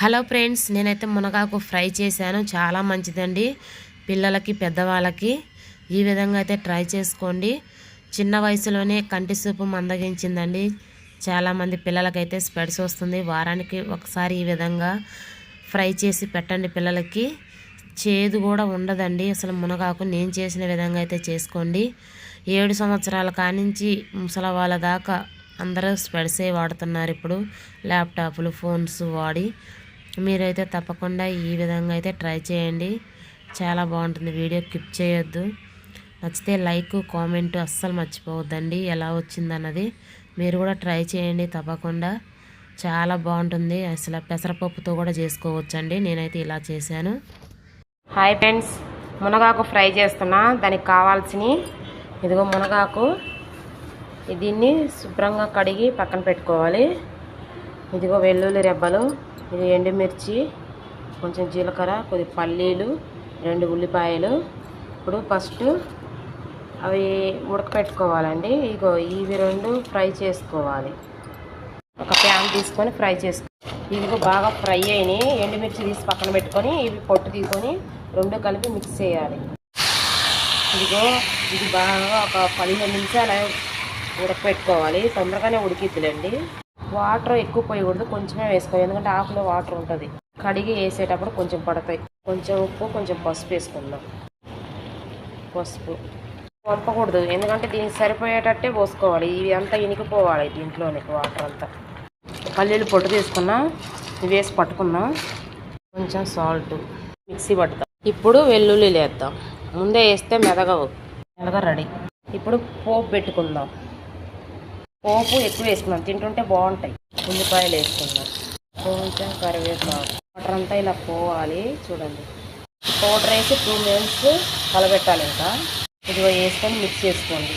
Hello friends నేనైతే మునగాకు fry చేశాను. చాలా మంచిదండి పిల్లలకి పెద్దవాళ్ళకి. ఈ విధంగా అయితే ట్రై చేసుకోండి. చిన్న వయసులోనే కంటి సూపు మందగించిందండి. చాలామంది పిల్లలకైతే స్పెడ్స్ వస్తుంది. వారానికి ఒకసారి ఈ విధంగా ఫ్రై చేసి పెట్టండి పిల్లలకి. చేదు కూడా ఉండదండి. అసలు మునగాకు నేను చేసిన విధంగా అయితే చేసుకోండి. ఏడు సంవత్సరాల కానించి ముసలి వాళ్ళ దాకా అందరూ స్పెడ్సే వాడుతున్నారు ఇప్పుడు. ల్యాప్టాప్లు ఫోన్స్ వాడి మీరైతే తప్పకుండా ఈ విధంగా అయితే ట్రై చేయండి. చాలా బాగుంటుంది వీడియో క్లిప్ చేయొద్దు. నచ్చితే లైక్ కామెంట్ అస్సలు మర్చిపోవద్దండి. ఎలా వచ్చిందన్నది మీరు కూడా ట్రై చేయండి తప్పకుండా. చాలా బాగుంటుంది. అసలు పెసరపప్పుతో కూడా చేసుకోవచ్చండి. నేనైతే ఇలా చేశాను. Hi friends. మునగాకు ఫ్రై చేస్తున్నా. దానికి కావాల్సినవి ఇదిగో మునగాకు. దీన్ని శుభ్రంగా కడిగి పక్కన పెట్టుకోవాలి. ఇదిగో వెల్లుల్లి రెబ్బలు ఇది ఎండుమిర్చి కొంచెం జీలకర్ర కొద్ది పల్లీలు రెండు ఉల్లిపాయలు. ఇప్పుడు ఫస్ట్ అవి ఉడకపెట్టుకోవాలండి. ఇగో ఇవి రెండు ఫ్రై చేసుకోవాలి. ఒక ప్యాన్ తీసుకొని ఫ్రై చేసుకో ఇదిగో బాగా ఫ్రై అయినాయి. ఎండుమిర్చి తీసి పక్కన పెట్టుకొని ఇవి పొట్టు తీసుకొని రెండు కలిపి మిక్స్ చేయాలి. ఇదిగో ఇది బాగా ఒక పదిహేను నిమిషాలు ఉడకపెట్టుకోవాలి. తొందరగానే ఉడికిద్దులేండి. వాటర్ ఎక్కువ పోయకూడదు కొంచెమే వేసుకోవాలి. ఎందుకంటే ఆకులో వాటర్ ఉంటుంది. కడిగి వేసేటప్పుడు కొంచెం పడతాయి. కొంచెం ఉప్పు కొంచెం పసుపు వేసుకుందాం. పసుపు. పంపకూడదు ఎందుకంటే దీనికి సరిపోయేటట్టే పోసుకోవాలి. ఇవి అంతా ఇనికిపోవాలి దీంట్లోని వాటర్ అంతా. పల్లీలు పొట్టు తీసుకున్నాం. వేసి పట్టుకున్నాం. కొంచెం సాల్ట్ మిక్సీ పడతాం ఇప్పుడు వెల్లుల్లి వేద్దాం. ముందే వేస్తే మెదగవు. మెదగ రెడీ. ఇప్పుడు పోపు పెట్టుకుందాం. పోపు ఎక్కువ వేసుకున్నాం తింటుంటే బాగుంటాయి. ఉల్లిపాయలు వేసుకున్నాం. కొంచెం కరివేపాకు. వాటర్ అంతా ఇలా పోవాలి. చూడండి. పౌడర్ వేసి టూ మినిట్స్ కలబెట్టాలి ఇంకా. ఇదిగో వేసుకొని మిక్స్ చేసుకోండి.